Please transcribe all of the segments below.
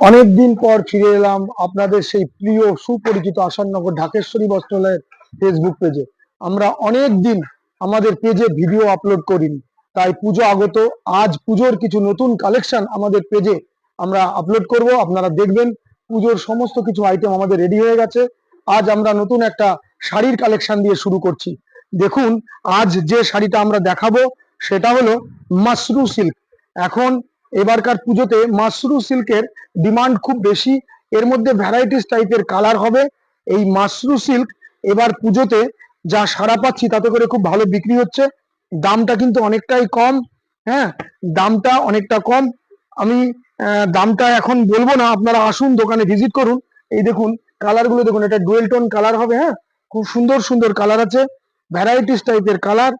অনেকদিন পর ফিরে এলাম আপনাদের সেই প্রিয়, সুপরিচিত আসাননগর ঢাকেশ্বরী বস্ত্রালয়ের ফেসবুক পেজে আমরা অনেক দিন আমাদের পেজে ভিডিও আপলোড করিনি। তাই পুজো আগত, আজ পুজোর কিছু নতুন কালেকশন আমাদের পেজে আমরা আপলোড করব। আপনারা দেখবেন পুজোর সমস্ত কিছু আইটেম আমাদের রেডি হয়ে গেছে। আজ আমরা নতুন একটা শাড়ির কালেকশন দিয়ে শুরু করছি। দেখুন, আজ যে শাড়িটা আমরা দেখাবো, সেটা হলো মাসরু সিল্ক এখন এবারকার পুজোতে মাসরু সিল্কের ডিমান্ড খুব বেশি। এর মধ্যে ভ্যারাইটিস টাইপের কালার হবে। এই মাসরু সিল্ক এবার পুজোতে যা সাড়া পাচ্ছি তাতে করে খুব ভালো বিক্রি হচ্ছে। দামটা কিন্তু অনেকটাই কম হ্যাঁ? দামটা অনেকটা কম। আমি দামটা এখন বলব না, আপনারা আসুন দোকানে ভিজিট করুন। এই দেখুন কালারগুলো দেখুন, এটা ডুয়েল টোন কালার হবে হ্যাঁ? খুব সুন্দর সুন্দর কালার আছে। ভ্যারাইটিস টাইপের কালারের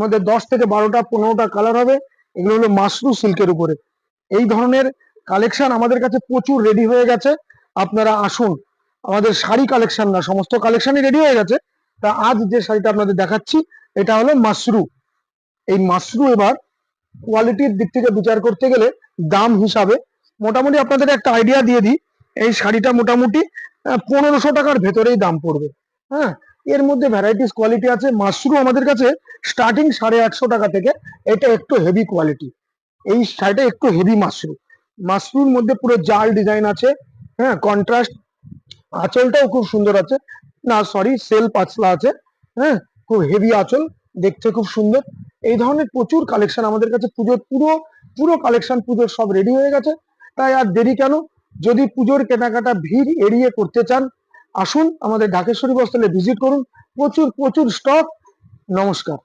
মধ্যে দশ থেকে বারোটা, পনেরোটা কালার হবে। এগুলো হলো মাসরু সিল্কের উপরে। এই ধরনের কালেকশন আমাদের কাছে প্রচুর রেডি হয়ে গেছে। আপনারা আসুন। আমাদের শাড়ি কালেকশন না, সমস্ত কালেকশনই রেডি হয়ে গেছে। তা আজ যে শাড়িটা আপনাদের দেখাচ্ছি, এটা হলো মাসরু এই মাসরু এবার কোয়ালিটির দিক থেকে বিচার করতে গেলে দাম হিসাবে মোটামুটি আপনাদের একটা আইডিয়া দিয়ে দিই। এই শাড়িটা মোটামুটি পনেরোশো টাকার ভেতরেই দাম পড়বে। হ্যাঁ এর মধ্যে ভ্যারাইটিস কোয়ালিটি আছে। মাশরুম আমাদের কাছে স্টার্টিং সাড়ে আটশো টাকা থেকে এটা একটু হেভি কোয়ালিটি এই শাড়িটা একটু হেভি মাশরুম মাশরুর মধ্যে পুরো জাল ডিজাইন আছে। হ্যাঁ কন্ট্রাস্ট আঁচলটাও খুব সুন্দর আছে। না সরি সেল পাতলা আছে। হ্যাঁ খুব হেভি আঁচল, দেখতে খুব সুন্দর। এই ধরনের প্রচুর কালেকশন আমাদের কাছে পুজোর, পুরো পুরো কালেকশন পুজোর সব রেডি হয়ে গেছে। তাই আর দেরি কেন? যদি পুজোর কেনাকাটা ভিড় এড়িয়ে করতে চান আসুন আমাদের ঢাকেশ্বরী বস্ত্রালয়ে ভিজিট করুন। প্রচুর প্রচুর স্টক নমস্কার।